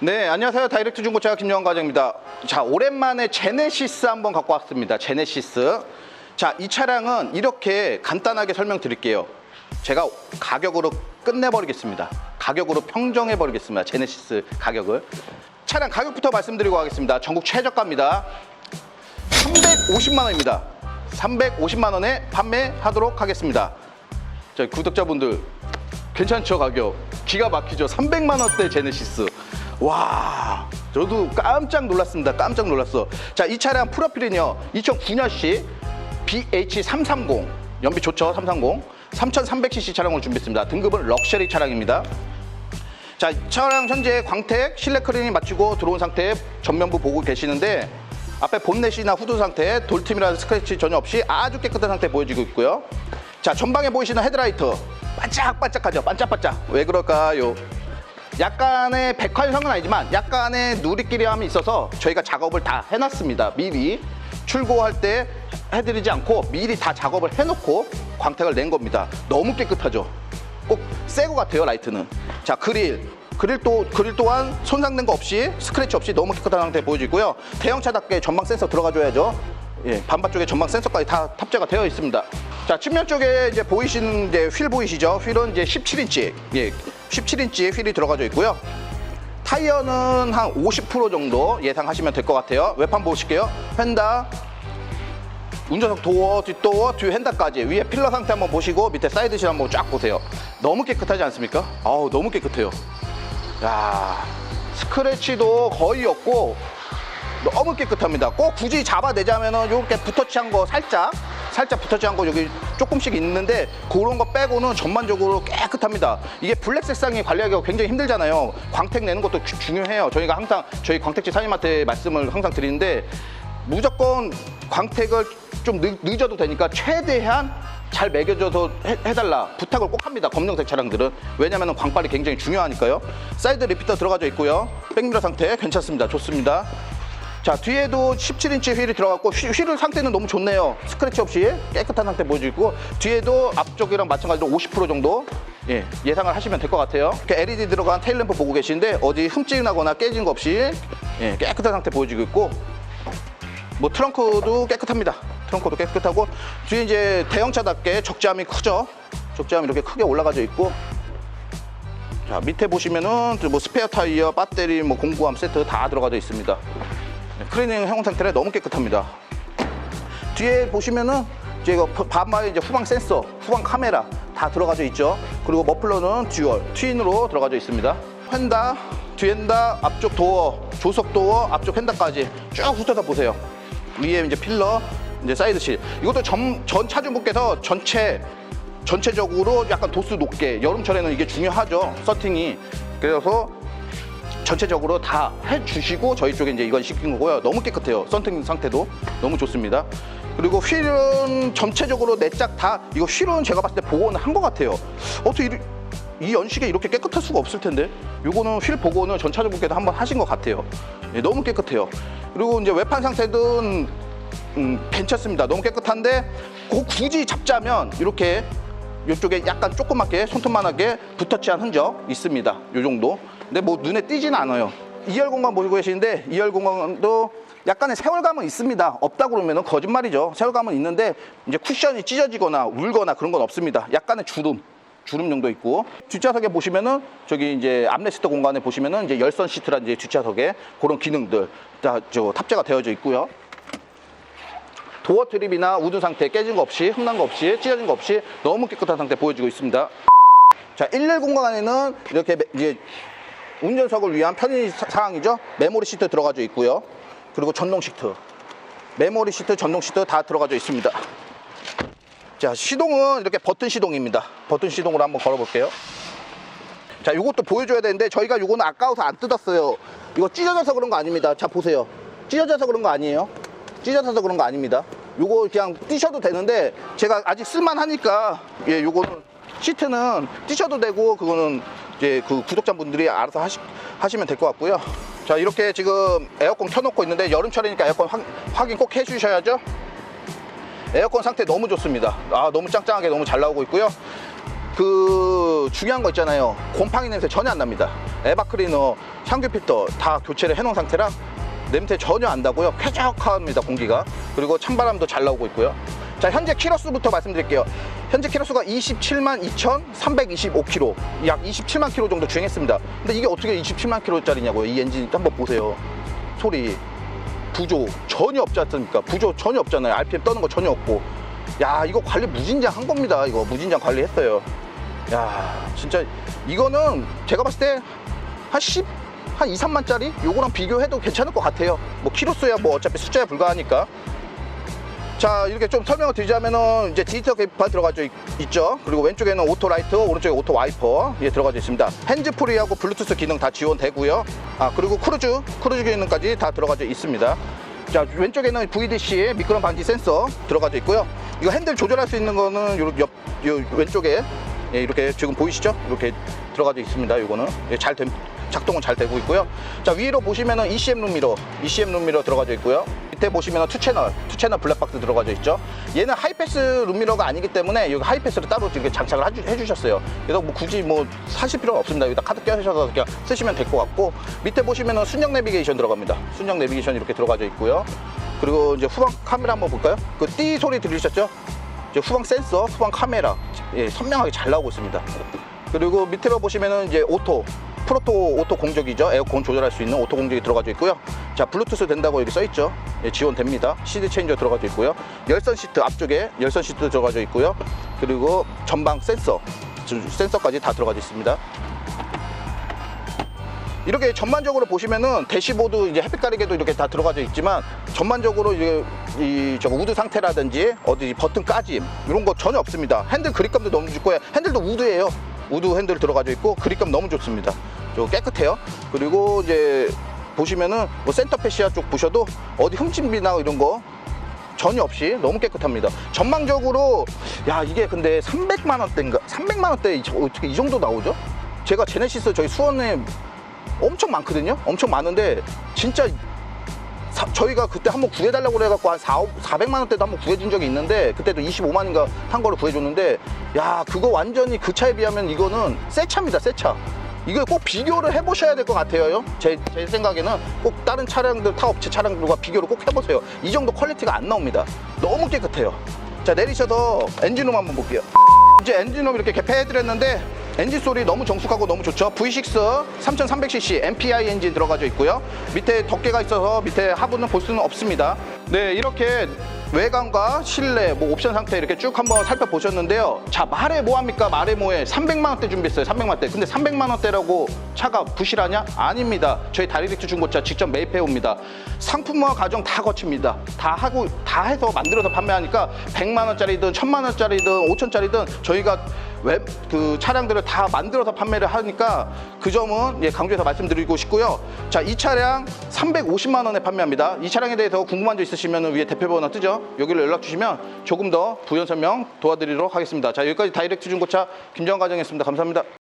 네, 안녕하세요. 다이렉트 중고차 김영환 과장입니다. 자, 오랜만에 제네시스 한번 갖고 왔습니다. 제네시스. 자, 이 차량은 이렇게 간단하게 설명드릴게요. 제가 가격으로 끝내버리겠습니다. 가격으로 평정해버리겠습니다. 제네시스 가격을. 차량 가격부터 말씀드리고 가겠습니다. 전국 최저가입니다. 350만 원입니다. 350만 원에 판매하도록 하겠습니다. 저희 구독자분들 괜찮죠 가격? 기가 막히죠. 300만 원대 제네시스. 와, 저도 깜짝 놀랐습니다. 깜짝 놀랐어. 자, 이 차량 프로필은요. 2009년식 BH330 연비 좋죠? 330 3300cc 차량을 준비했습니다. 등급은 럭셔리 차량입니다. 자, 이 차량 현재 광택 실내 클리닝 마치고 들어온 상태 전면부 보고 계시는데 앞에 본넷이나 후드 상태 돌팀이라는 스크래치 전혀 없이 아주 깨끗한 상태 보여지고 있고요. 자, 전방에 보이시는 헤드라이트 반짝반짝하죠. 반짝반짝. 왜 그럴까요? 약간의 백화현상은 아니지만 약간의 누리끼리함이 있어서 저희가 작업을 다 해놨습니다. 미리 출고할 때 해드리지 않고 미리 다 작업을 해놓고 광택을 낸 겁니다. 너무 깨끗하죠. 꼭 새 거 같아요 라이트는. 자 그릴 그릴 또 그릴 또한 손상된 거 없이 스크래치 없이 너무 깨끗한 상태 보여지고요. 대형차답게 전방 센서 들어가줘야죠. 예, 반바 쪽에 전방 센서까지 다 탑재가 되어 있습니다. 자, 측면 쪽에 이제 보이시는 이제 휠 보이시죠? 휠은 이제 17인치, 예, 17인치 휠이 들어가져 있고요. 타이어는 한 50% 정도 예상하시면 될 것 같아요. 외판 보실게요. 펜다, 운전석 도어, 뒷도어, 뒤 핸다까지 위에 필러 상태 한번 보시고 밑에 사이드실 한번 쫙 보세요. 너무 깨끗하지 않습니까? 아우 너무 깨끗해요. 야 스크래치도 거의 없고 너무 깨끗합니다. 꼭 굳이 잡아내자면은 이렇게 붓터치한 거 살짝 살짝 붓터치한 거 여기 조금씩 있는데 그런 거 빼고는 전반적으로 깨끗합니다. 이게 블랙 색상이 관리하기가 굉장히 힘들잖아요. 광택 내는 것도 주- 중요해요. 저희가 항상 저희 광택지 사장님한테 말씀을 항상 드리는데 무조건 광택을 좀 늦, 늦어도 되니까 최대한 잘 매겨줘서 해, 해달라. 부탁을 꼭 합니다. 검정색 차량들은. 왜냐면 광빨이 굉장히 중요하니까요. 사이드 리피터 들어가져 있고요. 백미러 상태 괜찮습니다. 좋습니다 자 뒤에도 17인치 휠이 들어갔고 휠, 휠 상태는 너무 좋네요 스크래치 없이 깨끗한 상태 보여지고 뒤에도 앞쪽이랑 마찬가지로 50% 정도 예, 예상을 하시면 될 것 같아요 이렇게 LED 들어간 테일램프 보고 계시는데 어디 흠집 나거나 깨진 거 없이 예, 깨끗한 상태 보여지고 있고 뭐 트렁크도 깨끗합니다. 트렁크도 깨끗하고 뒤에 이제 대형차답게 적재함이 크죠. 적재함이 이렇게 크게 올라가져 있고 자 밑에 보시면은 뭐 스페어 타이어, 배터리, 뭐 공구함 세트 다 들어가져 있습니다. 네, 클리닝 해온 상태라 너무 깨끗합니다. 뒤에 보시면은 이거 반마의 이제 후방 센서, 후방 카메라 다 들어가져 있죠. 그리고 머플러는 듀얼, 트윈으로 들어가져 있습니다. 휀다, 뒤엔다, 앞쪽 도어, 조석 도어, 앞쪽 휀다까지 쭉 훑어서 보세요. 위에 이제 필러, 이제 사이드 실. 이것도 전, 전 차주분께서 전체 전체적으로 약간 도수 높게 여름철에는 이게 중요하죠. 서팅이. 그래서 전체적으로 다 해주시고 저희 쪽에 이제 이건 시킨 거고요. 너무 깨끗해요. 썬팅 상태도 너무 좋습니다. 그리고 휠은 전체적으로 내짝 다 이거 휠은 제가 봤을 때 복원을 한 것 같아요. 어떻게 이, 이 연식에 이렇게 깨끗할 수가 없을 텐데. 요거는 휠 복원을 전 차주분께도 한번 하신 것 같아요. 예, 너무 깨끗해요. 그리고 이제 외판 상태는 음, 괜찮습니다. 너무 깨끗한데 그 굳이 잡자면 이렇게 이쪽에 약간 조그맣게 손톱만하게 붓터치한 흔적 있습니다. 요 정도. 근데 뭐 눈에 띄지는 않아요. 2열 공간 보시고 계시는데 2열 공간도 약간의 세월감은 있습니다. 없다 그러면 거짓말이죠. 세월감은 있는데 이제 쿠션이 찢어지거나 울거나 그런 건 없습니다. 약간의 주름. 주름 정도 있고 뒷좌석에 보시면은 저기 이제 암레스트 공간에 보시면은 이제 열선 시트라 이제 뒷좌석에 그런 기능들 다 저 탑재가 되어져 있고요. 도어 트립이나 우드 상태 깨진 거 없이 흠난 거 없이 찢어진 거 없이 너무 깨끗한 상태 보여지고 있습니다. 자, 1열 공간에는 이렇게 매- 이제 운전석을 위한 편의 사- 사항이죠. 메모리 시트 들어가져 있고요. 그리고 전동 시트, 메모리 시트, 전동 시트 다 들어가져 있습니다. 자, 시동은 이렇게 버튼 시동입니다. 버튼 시동으로 한번 걸어볼게요. 자, 이것도 보여줘야 되는데 저희가 이거는 아까워서 안 뜯었어요. 이거 찢어져서 그런 거 아닙니다. 자, 보세요. 찢어져서 그런 거 아니에요. 찢어져서 그런 거 아닙니다. 요거 그냥 띄셔도 되는데 제가 아직 쓸만하니까 예, 요거는 시트는 띄셔도 되고 그거는 이제 그 구독자분들이 알아서 하시, 하시면 될 것 같고요. 자, 이렇게 지금 에어컨 켜놓고 있는데 여름철이니까 에어컨 확, 확인 꼭 해주셔야죠. 에어컨 상태 너무 좋습니다. 아, 너무 짱짱하게 너무 잘 나오고 있고요. 그 중요한 거 있잖아요. 곰팡이 냄새 전혀 안 납니다. 에바 클리너, 향균 필터 다 교체를 해놓은 상태라 냄새 전혀 안 나고요. 쾌적합니다 공기가. 그리고 찬바람도 잘 나오고 있고요. 자 현재 키로수부터 말씀드릴게요. 현재 키로수가 27만 2,325km, 약 27만 km 정도 주행했습니다. 근데 이게 어떻게 27만 km짜리냐고요? 이 엔진 한번 보세요. 소리, 부조 전혀 없지 않습니까? 부조 전혀 없잖아요. RPM 떠는 거 전혀 없고. 야 이거 관리 무진장 한 겁니다. 이거 무진장 관리했어요. 야 진짜 이거는 제가 봤을 때 한 10, 한 2, 3만짜리 요거랑 비교해도 괜찮을 것 같아요. 뭐 키로수야 뭐 어차피 숫자에 불과하니까. 자 이렇게 좀 설명을 드리자면은 이제 디지털 계기판 들어가져 있, 죠. 그리고 왼쪽에는 오토 라이트 오른쪽에 오토 와이퍼 예 들어가져 있습니다. 핸즈 프리하고 블루투스 기능 다 지원되고요. 아 그리고 크루즈 크루즈 기능까지 다 들어가져 있습니다. 자 왼쪽에는 VDC 미끄럼 방지 센서 들어가져 있고요. 이거 핸들 조절할 수 있는 거는 요, 옆, 요 왼쪽에 예, 이렇게 지금 보이시죠? 이렇게 들어가져 있습니다. 이거는. 예, 잘 됨, 작동은 잘 되고 있고요 자 위로 보시면은 ECM 룸미러 ECM 룸미러 들어가져 있고요 밑에 보시면 투 채널, 투 채널 블랙박스 들어가져 있죠. 얘는 하이패스 룸미러가 아니기 때문에 여기 하이패스를 따로 이렇게 장착을 해주, 해주셨어요. 그래서 뭐 굳이 뭐 사실 필요는 없습니다. 여기다 카드 껴주셔서 그냥 쓰시면 될 것 같고 밑에 보시면은 순정 내비게이션 들어갑니다. 순정 내비게이션 이렇게 들어가져 있고요. 그리고 이제 후방 카메라 한번 볼까요? 그 띠 소리 들리셨죠? 이제 후방 센서, 후방 카메라 예, 선명하게 잘 나오고 있습니다. 그리고 밑에로 보시면은 이제 오토 프로토 오토 공조기죠. 에어컨 조절할 수 있는 오토 공조기 들어가져 있고요. 자, 블루투스 된다고 여기 써 있죠. 예, 지원됩니다. CD 체인저 들어가져 있고요. 열선 시트 앞쪽에 열선 시트 들어가져 있고요. 그리고 전방 센서, 센서까지 다 들어가져 있습니다. 이렇게 전반적으로 보시면은 대시보드 이제 햇빛 가리개도 이렇게 다 들어가져 있지만 전반적으로 이제 이 저거 우드 상태라든지 어디 버튼 까짐 이런 거 전혀 없습니다. 핸들 그립감도 너무 좋고요. 핸들도 우드예요. 우드 핸들 들어가져 있고 그립감 너무 좋습니다. 저 깨끗해요. 그리고 이제 보시면은 뭐 센터 패시아 쪽 보셔도 어디 흠집이나 이런 거 전혀 없이 너무 깨끗합니다. 전망적으로 야 이게 근데 300만 원대인가 300만 원대 이- 어떻게 이 정도 나오죠? 제가 제네시스 저희 수원에 엄청 많거든요. 엄청 많은데 진짜 사- 저희가 그때 한번 구해달라고 그래갖고 한 4, 400만 원대도 한번 구해준 적이 있는데 그때도 25만인가 한 거를 구해줬는데 야 그거 완전히 그 차에 비하면 이거는 새 차입니다 새 차. 이걸 꼭 비교를 해보셔야 될 것 같아요. 제, 제 생각에는 꼭 다른 차량들 타 업체 차량들과 비교를 꼭 해보세요. 이 정도 퀄리티가 안 나옵니다. 너무 깨끗해요. 자 내리셔서 엔진룸 한번 볼게요. 이제 엔진룸 이렇게 개폐해드렸는데 엔진 소리 너무 정숙하고 너무 좋죠. V6 3300cc MPI 엔진 들어가져 있고요. 밑에 덮개가 있어서 밑에 하부는 볼 수는 없습니다. 네, 이렇게 외관과 실내, 뭐 옵션 상태 이렇게 쭉 한번 살펴보셨는데요. 자, 말해 뭐합니까? 말해 뭐해? 300만 원대 준비했어요. 300만 원대. 근데 300만 원대라고 차가 부실하냐? 아닙니다. 저희 다리렉트 중고차 직접 매입해 옵니다. 상품화 과정 다 거칩니다. 다 하고 다 해서 만들어서 판매하니까 100만 원짜리든 1000만 원짜리든 5천짜리든 저희가 웹 그 차량들을 다 만들어서 판매를 하니까 그 점은 예, 강조해서 말씀드리고 싶고요. 자, 이 차량 350만 원에 판매합니다. 이 차량에 대해서 궁금한 점 있으시면 위에 대표 번호 뜨죠? 여기로 연락 주시면 조금 더 부연 설명 도와드리도록 하겠습니다. 자, 여기까지 다이렉트 중고차 김정환 과정이었습니다. 감사합니다.